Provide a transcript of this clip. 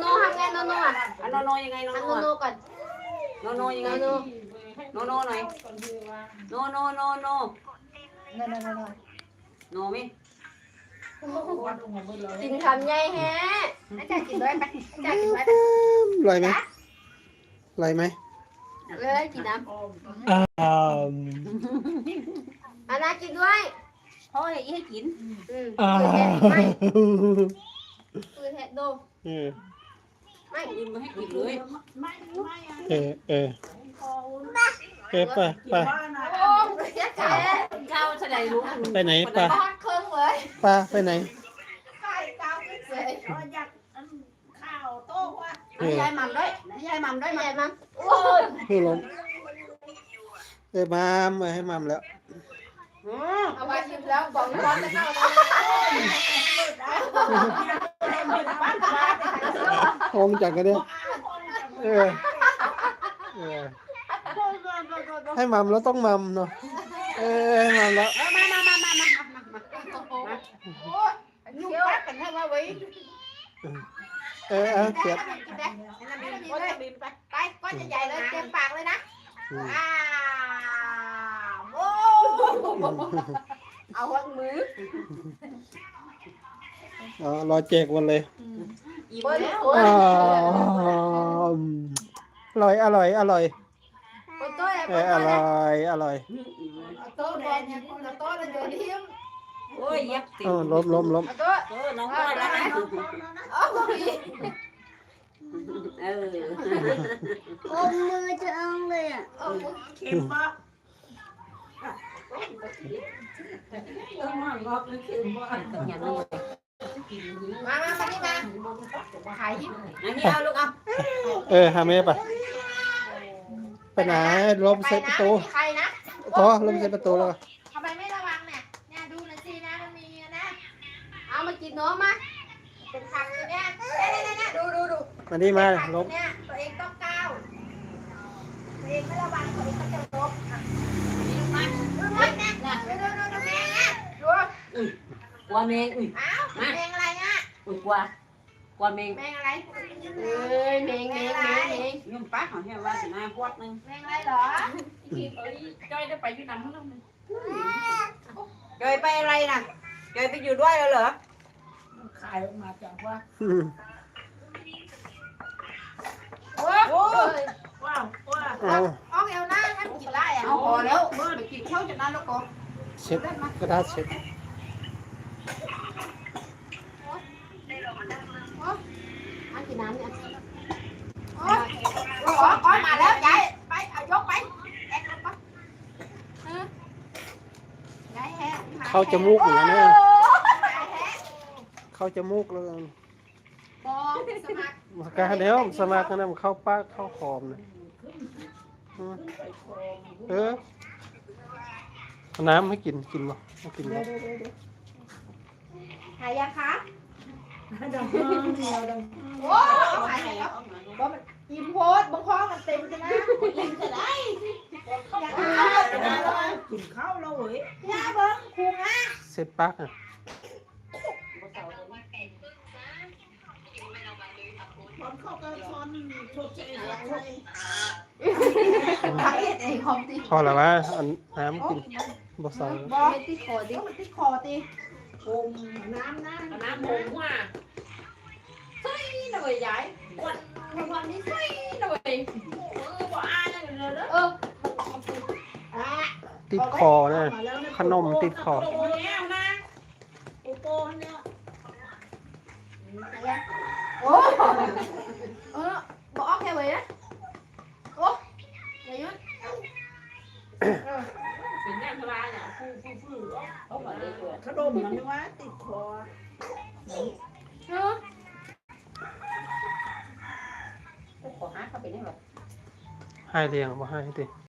โนทำไงโนโนอะอันโนโนยังไงโนอันโนโนโนอะก่อนโนโนยังไงโนโนโนโนหน่อยโนโนโนโนนั่นนั่นนั่นโนไหมกินคำใหญ่แฮะอาจารย์กินด้วยไปอาจารย์กินด้วยอร่อยไหมอร่อยไหมเลยกินน้อ่าำอันนั้นกินด้วยพ่อให้ให้กินอืมอ่าคือเห็ดดูเออ ไม่กินมาให้กินเลยเออเออเออไปไปโอ้ยแก่ข้าวแสดงรู้ไปไหนไปทอดเครื่องเลยไปไปไหนไข่เกาขึ้นเลยอยากข้าวโต๊ะว่ะเออยายหม่ำด้วยยายหม่ำด้วยยายหม่ำโอ้ยคือลงเออมามมาให้มามแล้วเอามาชิมแล้วบอกร้อนจะเข้าแล้ว คงจักกันเนี่ยเออเออ ให้มัมแล้วต้องมัมเนาะ เออให้มัมแล้วมามามามามายุ่งปักกันให้ว่าไว้เออเออเสียบกินได้ก็จะบินไปไปก้อนใหญ่ๆเลยเต็มปากเลยนะอืมอ้าโอ้เอาหัวมืออ๋อรอแจกวันเลยอิ่ มเบิ้ลแล้วโอ้ยอ๋ออร่อย อร่อย อร่อยเบิ้ลโต้ยเอเบิ้อลอโต้ยร่อย อร่อยโต๊ะแดงเนี่ยโต๊ะเดินเที่ยมโอ้ยยับติดเออล้มล้มล้มเอาโต้ยเออน้องก้อยแล้วนะโอ้ยเอออมมือจะเอาเลยอะเข็มปะอย่าลืม มามามานี่มาขายหิ้มอันนี้เอาลูกเอาเออหาแม่ไปไปไหนล้มเซ็ตประตู ใครนะต่อล้มเซ็ตประตูแล้ว ทำไมไม่ระวังเนี่ยเนี่ยดูหน่อยสินะมันมีนะ เอามากินน้องมาเป็นผักอยู่เนี่ยเนี่ยเนี่ยดูดูดูมานี่มาล้มเนี่ยตัวเองต้องก้าวตัวเองไม่ระวังตัวเองก็จะล้มอะมาดูมันนะดูดูดูดูแมงอะดูกลัวเมงอุ้ยอ้าวแมงอะไรอะอุ้ยกลัวกลัวเมงแมงอะไรเอ้ยเมงเมงเมงเมงยุ่งป้าของแค่ว่าสิมาพวดนึงแมง อะไรเหรอจ้อยได้ไปที่นั่นมั้งจ้อยไปอะไรน่ะจ้อยไปอยู่ด้วยเหรอขายออกมาจากว่าอืมโอ้โอ้ยว้าวว้าว เอา อ้องเอวห น้างั้นกินได้อะเอาพอแล้วเมื่อไปกินข้าวจะนั่นแล้วก็เช็ดกระดาษเช็ดอันกินน้ำเนี่ยโอ้ยโอ้ยก้อยมาแล้วยายไปเอายกไปแอกลงไปยายแฮะเข้าจมูกเหมือนกันเนี่ยยายแฮะเข้าจมูกแล้วกันบอกสมัครมากาเดี๋ยวสมัครกันนะมันเข้าปากเข้าคอมนะอืมเออเอาน้ำให้กินกินบ่ให้กินบ่หายยังคะ โอ้หายแล้วบ่มันอิ่มโพดบางข้อมันเต็มใช่ไหมอิ่มจะได้อยากข้าวจะได้เลยกินข้าวแล้วเว้ยยาเบิ้งคุงอะเสร็จปากอะไอ้ไอ้ของตีพอแล้ววะอันน้ำกินบ่ใส่บอเม็ดที่คอดิมันติดคอตีโอมน้ำน้ำน้ำหมูอะใส่หน่อยยายวันวันนี้ใส่หน่อยเออว่าอ่านเลยเลยเอออะติดคอนะขนมติดคอ โตแล้วนะโอโปเนี่ยโอ้เออบอกแค่ไว้นะโอ้ยยุดเป็นแม่พลาเนี่ย ฟูฟูฟูเขาบอกเลยตัวขนมมันว่าติดคอเออขอหาเขาเป็นยังไงให้เลี้ยงบ่ให้ติ